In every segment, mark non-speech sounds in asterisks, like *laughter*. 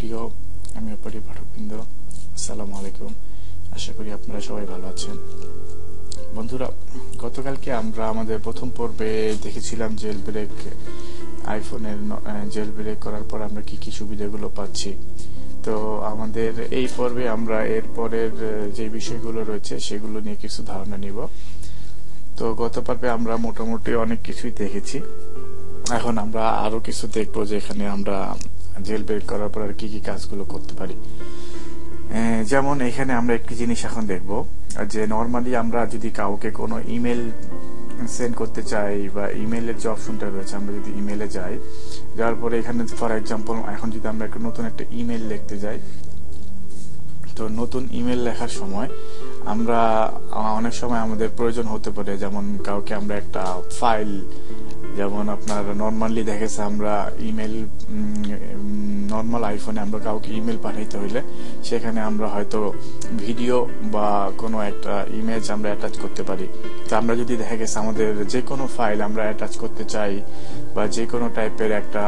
প্রিয়, আমি অপারি পাঠকবৃন্দ আসসালামু আলাইকুম। আশা করি আপনারা সবাই ভালো আছেন। বন্ধুরা, গতকালকে আমরা আমাদের প্রথম পর্বে দেখেছিলাম জেল ব্রেক আইফোনের জেল ব্রেক করার পর আমরা কি কি সুবিধাগুলো পাচ্ছি। তো আমাদের এই পর্বে আমরা এর পরের যে বিষয়গুলো রয়েছে সেগুলো নিয়ে কিছু ধারণা নিব। তো গত পর্বে আমরা মোটামুটি অনেক কিছুই দেখেছি। এখন আমরা আরও কিছু দেখব যেখানে আমরা জেল ব্রেক করার পর আর কি কি কাজগুলো করতে পারি। যেমন এখানে আমরা একটি জিনিস এখন দেখব, যে নর্মালি আমরা যদি কাউকে কোনো ইমেল সেন্ড করতে চাই বা ইমেলের যে অপশনটা রয়েছে, আমরা যদি ইমেলে যাই, যাওয়ার পরে এখানে ফর এক্সাম্পল এখন যদি আমরা একটা নতুন একটা ইমেল লিখতে যাই, তো নতুন ইমেল লেখার সময় আমরা অনেক সময় আমাদের প্রয়োজন হতে পারে, যেমন কাউকে আমরা একটা ফাইল যেমন আপনার নর্মালি দেখেছে আমরা ইমেল নর্মাল আইফোনে আমরা কাউকে ইমেল পাঠাইতে হইলে সেখানে আমরা হয়তো ভিডিও বা কোনো একটা ইমেজ আমরা অ্যাটাচ করতে পারি। তো আমরা যদি দেখা গেছে আমাদের যে কোনো ফাইল আমরা অ্যাটাচ করতে চাই বা যে কোনো টাইপের একটা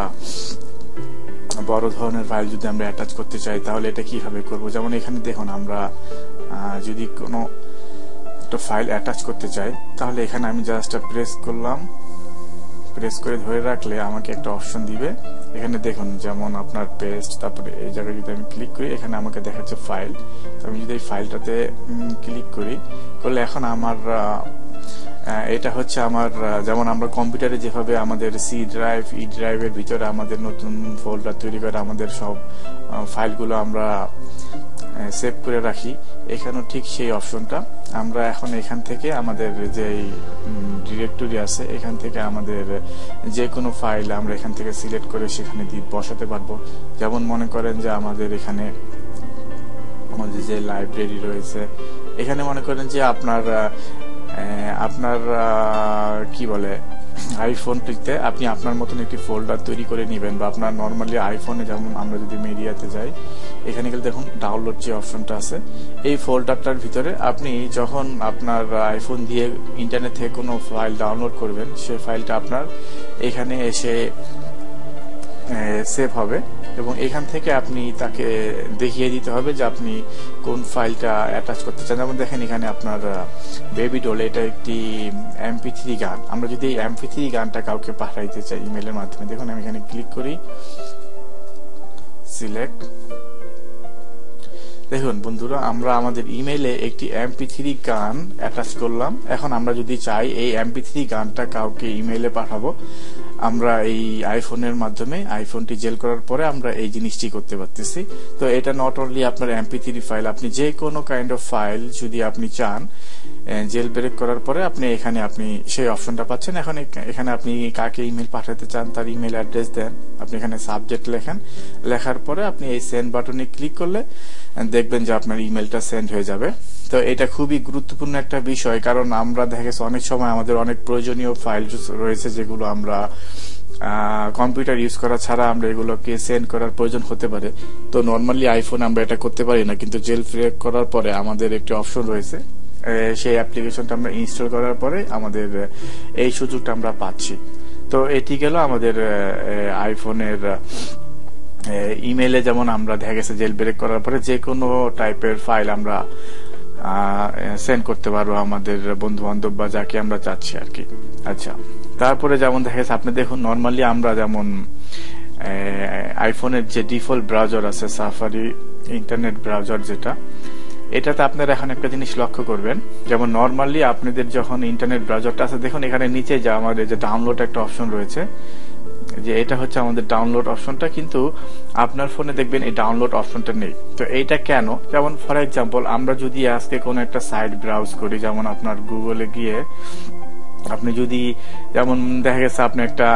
বড় ধরনের ফাইল যদি আমরা অ্যাটাচ করতে চাই, তাহলে এটা কীভাবে করব? যেমন এখানে দেখুন আমরা যদি কোনো একটা ফাইল অ্যাটাচ করতে চাই, তাহলে এখানে আমি জাস্ট প্রেস করলাম। প্রেস করে ধরে রাখলে আমাকে একটা অপশন দিবে। এখানে দেখুন যেমন আপনার পেস্ট তারপরে এই জায়গায় যদি আমি ক্লিক করি, এখানে আমাকে দেখাচ্ছে ফাইল তো আমি যদি এই ফাইলটাতে ক্লিক করি করলে এখন আমার এটা হচ্ছে আমার যেমন আমরা কম্পিউটারে যেভাবে আমাদের সি ড্রাইভ ই ড্রাইভের ভিতরে আমাদের নতুন ফোল্ডার তৈরি করে আমাদের সব ফাইলগুলো আমরা সেভ করে রাখি, এখানেও ঠিক সেই অপশনটা আমরা এখন এখান থেকে আমাদের যে ডিরেক্টরি আছে, এখান থেকে আমাদের যে কোনো ফাইল আমরা এখান থেকে সিলেক্ট করে সেখানে দিয়ে বসাতে পারব। যেমন মনে করেন যে আমাদের এখানে আমাদের যে লাইব্রেরি রয়েছে, এখানে মনে করেন যে আপনার আপনার কি বলে আইফোনটিতে আপনি আপনার মতন একটি ফোল্ডার তৈরি করে নেবেন বা আপনার নর্মালি আইফোনে যেমন আমরা যদি মিডিয়াতে যাই, এখানে গেলে দেখুন ডাউনলোড যে অপশনটা আছে, এই ফোল্ডারটার ভিতরে আপনি যখন আপনার আইফোন দিয়ে ইন্টারনেট থেকে কোনো ফাইল ডাউনলোড করবেন সেই ফাইলটা আপনার এখানে এসে সেভ হবে এবং এখান থেকে আপনি তাকে দেখিয়ে দিতে হবে যে আপনি কোন ফাইলটা অ্যাটাচ করতে চান। যেমন দেখেন এখানে আপনার বেবি ডোল এটা একটি এমপি থ্রি গান। আমরা যদি এই এমপি থ্রি গানটা কাউকে পাঠাইতে চাই ইমেলের মাধ্যমে, দেখুন আমি এখানে ক্লিক করি। সিলেক্ট দেখুন বন্ধুরা, আমরা আমাদের ইমেলে একটি এমপি থ্রি গান অ্যাটাচ করলাম। এখন আমরা যদি চাই এই এমপি থ্রি গানটা কাউকে ইমেলে পাঠাবো আমরা এই আইফোনের মাধ্যমে আইফোনটি জেল করার পরে আমরা এই জিনিসটি করতে পারতেছি। তো এটা নট অনলি আপনার এমপি থ্রি ফাইল আপনি যে কোনো কাইন্ড অফ ফাইল যদি আপনি চান জেল ব্রেক করার পরে আপনি এখানে আপনি সেই অপশনটা পাচ্ছেন। এখন এখানে আপনি কাকে ইমেল পাঠাতে চান, তার ইমেল অ্যাড্রেস দেন। আপনি এখানে সাবজেক্ট লেখেন। লেখার পরে আপনি এই সেন্ড বাটনে ক্লিক করলে, দেখবেন যে আপনার ইমেলটা সেন্ড হয়ে যাবে। তো এটা খুবই গুরুত্বপূর্ণ একটা বিষয়, কারণ আমরা দেখা গেছে অনেক সময় আমাদের অনেক প্রয়োজনীয় ফাইল রয়েছে যেগুলো আমরা কম্পিউটার ইউজ করা ছাড়া আমরা এগুলোকে সেন্ড করার প্রয়োজন হতে পারে। তো নর্মালি আইফোন আমরা এটা করতে পারি না, কিন্তু জেল ব্রেক করার পরে আমাদের একটি অপশন রয়েছে। সেই অ্যাপ্লিকেশনটা আমরা ইনস্টল করার পরে আমাদের, এই সুযোগটা আমরা পাচ্ছি। তো এটি গেল আমাদের আইফোনের ইমেলে যেমন আমরা দেখা গেছে জেল ব্রেক করার পরে যে কোনো টাইপের ফাইল আমরা সেন্ড করতে পারব আমাদের বন্ধু বান্ধব বা যাকে আমরা চাচ্ছি আর কি। আচ্ছা তারপরে যেমন দেখা গেছে, আপনি দেখুন নর্মালি আমরা যেমন আইফোনের যে ডিফল্ট ব্রাউজার আছে সাফারি ইন্টারনেট ব্রাউজার যেটা, এটাতে আপনারা এখন একটা জিনিস লক্ষ্য করবেন, যেমন নর্মালি আপনাদের যখন ইন্টারনেট ব্রাউজারটা আছে, দেখুন এখানে নিচে যে আমাদের যে ডাউনলোড একটা অপশন রয়েছে যে এটা হচ্ছে আমাদের ডাউনলোড অপশনটা, কিন্তু আপনার ফোনে দেখবেন এই ডাউনলোড অপশনটা নেই। তো এইটা কেন? যেমন ফর এক্সাম্পল আমরা যদি আজকে কোনো একটা সাইট ব্রাউজ করি, যেমন আপনার গুগলে গিয়ে আপনি যদি, যেমন দেখা গেছে আপনি একটা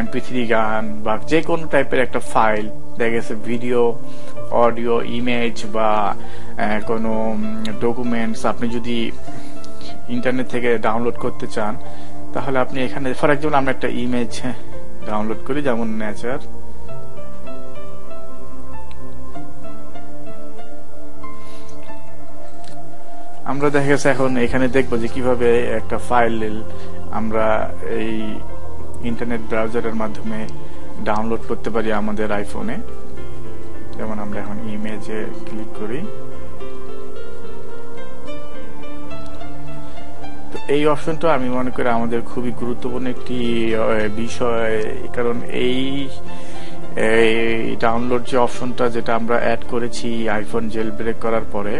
এমপি থ্রি গান বা যে কোনো টাইপের একটা ফাইল দেখা গেছে ভিডিও অডিও ইমেজ বা কোনো ডকুমেন্টস আপনি যদি ইন্টারনেট থেকে ডাউনলোড করতে চান, তাহলে আপনি এখানে ফর এক্সাম্পল আমরা একটা ইমেজ ডাউনলোড করি, যেমন নেচার আমরা দেখা গেছে এখন এখানে দেখব যে কীভাবে একটা ফাইল আমরা এই ইন্টারনেট ব্রাউজারের মাধ্যমে ডাউনলোড করতে পারি আমাদের আইফোনে যেমন আমরা এখন ইমেজে ক্লিক করি। এই অপশনটা আমি মনে করি আমাদের খুবই গুরুত্বপূর্ণ একটি বিষয় কারণ এই এই ডাউনলোড যে অপশনটা যেটা আমরা অ্যাড করেছি আইফোন জেল ব্রেক করার পরে,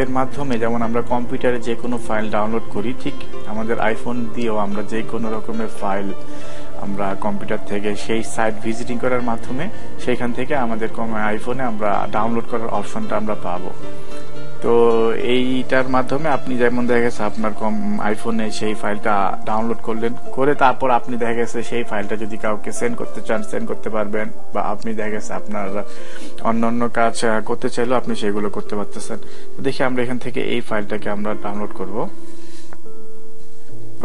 এর মাধ্যমে যেমন আমরা কম্পিউটারে যে কোনো ফাইল ডাউনলোড করি, ঠিক আমাদের আইফোন দিয়েও আমরা যে কোনো রকমের ফাইল আমরা কম্পিউটার থেকে সেই সাইট ভিজিটিং করার মাধ্যমে সেইখান থেকে আমাদের আইফোনে আমরা ডাউনলোড করার অপশনটা আমরা পাবো। তো এইটার মাধ্যমে আপনি যেমন দেখা গেছে আপনার কম আইফোনে সেই ফাইলটা ডাউনলোড করলেন, করে তারপর আপনি দেখা গেছে সেই ফাইলটা যদি কাউকে সেন্ড করতে চান সেন্ড করতে পারবেন, বা আপনি দেখা গেছে আপনার অন্য অন্য কাজ করতে চাইলেও আপনি সেগুলো করতে পারতেছেন। দেখি আমরা এখান থেকে এই ফাইলটাকে আমরা ডাউনলোড করব।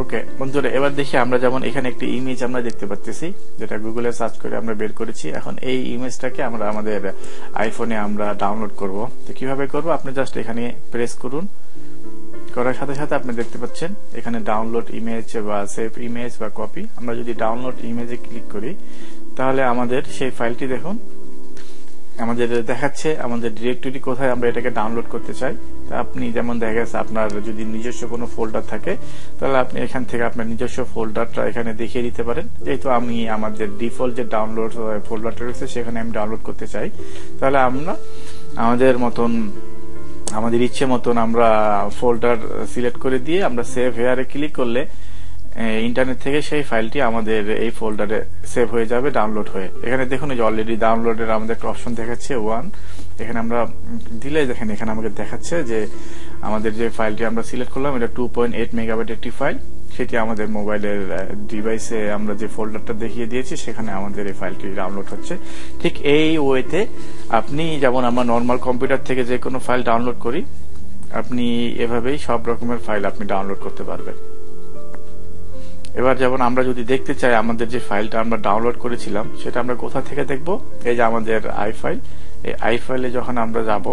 ওকে বন্ধুরা, এবার দেখি আমরা যেমন এখানে একটি ইমেজ আমরা দেখতে পাচ্ছি যেটা গুগলে সার্চ করে আমরা বের করেছি। এখন এই ইমেজটাকে আমরা আমাদের আইফোনে আমরা ডাউনলোড করব। তো কীভাবে করব? আপনি জাস্ট এখানে প্রেস করুন। করার সাথে সাথে আপনি দেখতে পাচ্ছেন, এখানে ডাউনলোড ইমেজ বা সেভ ইমেজ বা কপি আমরা যদি ডাউনলোড ইমেজে ক্লিক করি, তাহলে আমাদের সেই ফাইলটি দেখুন। আমাদের দেখাচ্ছে আমাদের ডিরেক্টরি কোথায় আমরা এটাকে ডাউনলোড করতে চাই। আপনি যেমন দেখা গেছে আপনার যদি নিজস্ব কোনো ফোল্ডার থাকে, তাহলে আপনি এখান থেকে আপনার নিজস্ব ফোল্ডারটা এখানে দেখিয়ে দিতে পারেন। যেহেতু আমি আমাদের ডিফল্ট যে ডাউনলোড ফোল্ডারটা রয়েছে, সেখানে আমি ডাউনলোড করতে চাই। তাহলে আমরা, আমাদের মতন, আমাদের ইচ্ছে মতন আমরা ফোল্ডার সিলেক্ট করে দিয়ে আমরা সেভ হেয়ারে ক্লিক করলে ইন্টারনেট থেকে সেই ফাইলটি আমাদের এই ফোল্ডারে সেভ হয়ে যাবে ডাউনলোড হয়ে। এখানে দেখুন যে অলরেডি ডাউনলোডের আমাদের একটা অপশন দেখাচ্ছে ওয়ান এখানে আমরা দিলে দেখেন, এখানে আমাকে দেখাচ্ছে যে আমাদের যে ফাইলটি আমরা সিলেক্ট করলাম, এটা টু পয়েন্ট এইট মেগাবাইট একটি ফাইল সেটি আমাদের মোবাইলের ডিভাইসে আমরা যে ফোল্ডারটা দেখিয়ে দিয়েছি, সেখানে আমাদের এই ফাইলটি ডাউনলোড হচ্ছে। ঠিক এই ওয়েতে আপনি যেমন আমরা নর্মাল কম্পিউটার থেকে যে কোনো ফাইল ডাউনলোড করি, আপনি এভাবেই সব রকমের ফাইল আপনি ডাউনলোড করতে পারবেন। এবার যেমন আমরা যদি দেখতে চাই, আমাদের যে ফাইলটা আমরা ডাউনলোড করেছিলাম, সেটা আমরা কোথা থেকে দেখব? এই যে আমাদের আই ফাইল এই আই ফাইলে যখন আমরা যাব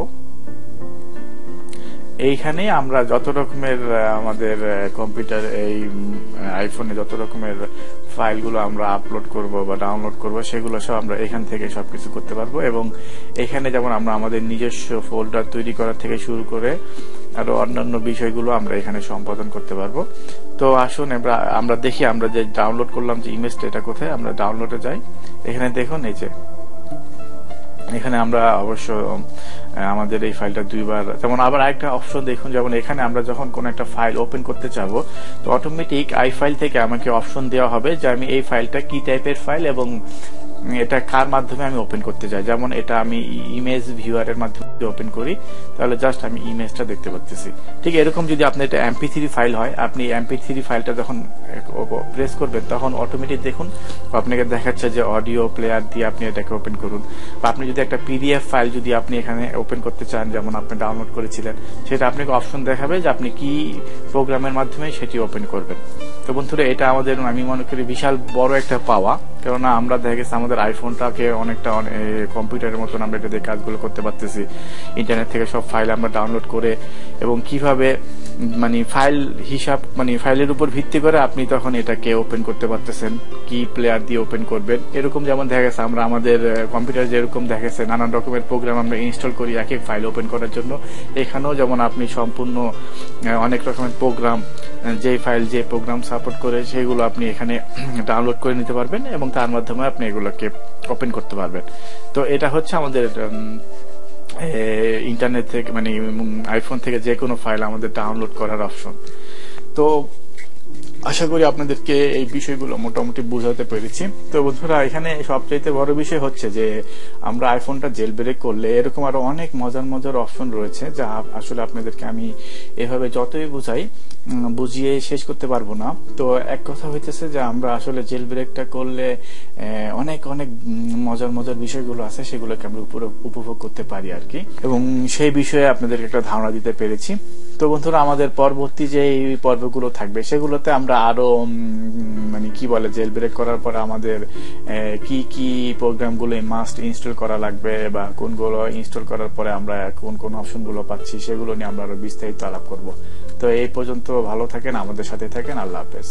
এইখানে আমরা যত রকমের আমাদের কম্পিউটার এই আইফোনে যত রকমের ফাইলগুলো আমরা আপলোড করব বা ডাউনলোড করব, সেগুলো সব আমরা এখান থেকে সবকিছু করতে পারব। এবং এখানে যেমন আমরা আমাদের নিজস্ব ফোল্ডার তৈরি করা থেকে শুরু করে আরও অন্যান্য বিষয়গুলো আমরা এখানে সম্পাদন করতে পারব। তো আসুন আমরা আমরা দেখি আমরা যে ডাউনলোড করলাম যে ইমেজটা এটা কোথায়? আমরা ডাউনলোডে যাই। এখানে দেখুন, এই যে এখানে আমরা অবশ্য আমাদের এই ফাইলটা দুইবার, যেমন আবার আরেকটা অপশন দেখুন, যেমন এখানে আমরা যখন কোন একটা ফাইল ওপেন করতে চাবো, তো অটোমেটিক আই ফাইল থেকে আমাকে অপশন দেওয়া হবে যে আমি এই ফাইলটা কি টাইপের ফাইল এবং এটা কার মাধ্যমে আমি ওপেন করতে চাই? যেমন এটা আমি ইমেজ ভিউয়ারের মাধ্যমে ওপেন করি, তাহলে জাস্ট আমি ইমেজটা দেখতে পাচ্ছি ঠিক এরকম যদি আপনার এটা এমপি থ্রি ফাইল হয়, আপনি এমপি থ্রি ফাইলটা যখন প্রেস করবেন, তখন অটোমেটিক দেখুন, আপনাকে দেখাচ্ছে যে অডিও প্লেয়ার দিয়ে আপনি এটাকে ওপেন করুন। বা আপনি যদি একটা পিডিএফ ফাইল যদি আপনি এখানে ওপেন করতে চান, যেমন আপনি ডাউনলোড করেছিলেন, সেটা আপনাকে অপশন দেখাবে যে আপনি কি প্রোগ্রামের মাধ্যমে সেটি ওপেন করবেন। তো বন্ধুরা, এটা আমাদের, আমি মনে করি, বিশাল বড় একটা পাওয়া। কেননা আমরা দেখা গেছে আমাদের আইফোনটাকে অনেকটা কম্পিউটারের মতন আমরা এটা দিয়ে কাজগুলো করতে পারতেছি। ইন্টারনেট থেকে সব ফাইল আমরা ডাউনলোড করে এবং কীভাবে মানে ফাইল হিসাব মানে ফাইলের উপর ভিত্তি করে আপনি তখন এটাকে ওপেন করতে পারতেছেন। কি প্লেয়ার দিয়ে ওপেন করবেন? এরকম যেমন দেখা গেছে, আমরা আমাদের কম্পিউটার যেরকম দেখা গেছে, নানান রকমের প্রোগ্রাম আমরা ইনস্টল করি এক এক ফাইল ওপেন করার জন্য। এখানেও যেমন আপনি সম্পূর্ণ অনেক রকমের প্রোগ্রাম যে ফাইল যে প্রোগ্রাম সাপোর্ট করে, সেগুলো আপনি এখানে *clears throat* ডাউনলোড করে নিতে পারবেন এবং তার মাধ্যমে আপনি এগুলোকে ওপেন করতে পারবেন। তো এটা হচ্ছে আমাদের ইন্টারনেট থেকে মানে আইফোন থেকে যে কোনো ফাইল আমাদের ডাউনলোড করার অপশন তো আশা করি আপনাদেরকে এই বিষয়গুলো মোটামুটি বোঝাতে পেরেছি। তো বন্ধুরা, এখানে সবচাইতে বড় বিষয় হচ্ছে যে, আমরা আইফোনটা জেল ব্রেক করলে এরকম আরও অনেক মজার মজার অপশন রয়েছে যা আসলে আপনাদেরকে আমি এভাবে যতই বুঝাই বুঝিয়ে শেষ করতে পারব না। তো এক কথা হইতেছে যে, আমরা আসলে জেল ব্রেকটা করলে অনেক অনেক মজার মজার বিষয়গুলো আছে, সেগুলোকে আমরা উপভোগ করতে পারি আর কি। এবং সেই বিষয়ে আপনাদেরকে একটা ধারণা দিতে পেরেছি। তো বন্ধুরা, আমাদের পরবর্তী যে পর্বগুলো থাকবে, সেগুলোতে আমরা আরও মানে কি বলে জেল ব্রেক করার পর আমাদের কি কি প্রোগ্রামগুলো মাস্ট ইনস্টল করা লাগবে বা কোনগুলো ইনস্টল করার পরে আমরা কোন কোন অপশনগুলো পাচ্ছি, সেগুলো নিয়ে আমরা আরও বিস্তারিত আলাপ করব। তো এই পর্যন্ত ভালো থাকেন, আমাদের সাথে থাকেন, আল্লাহ হাফেজ।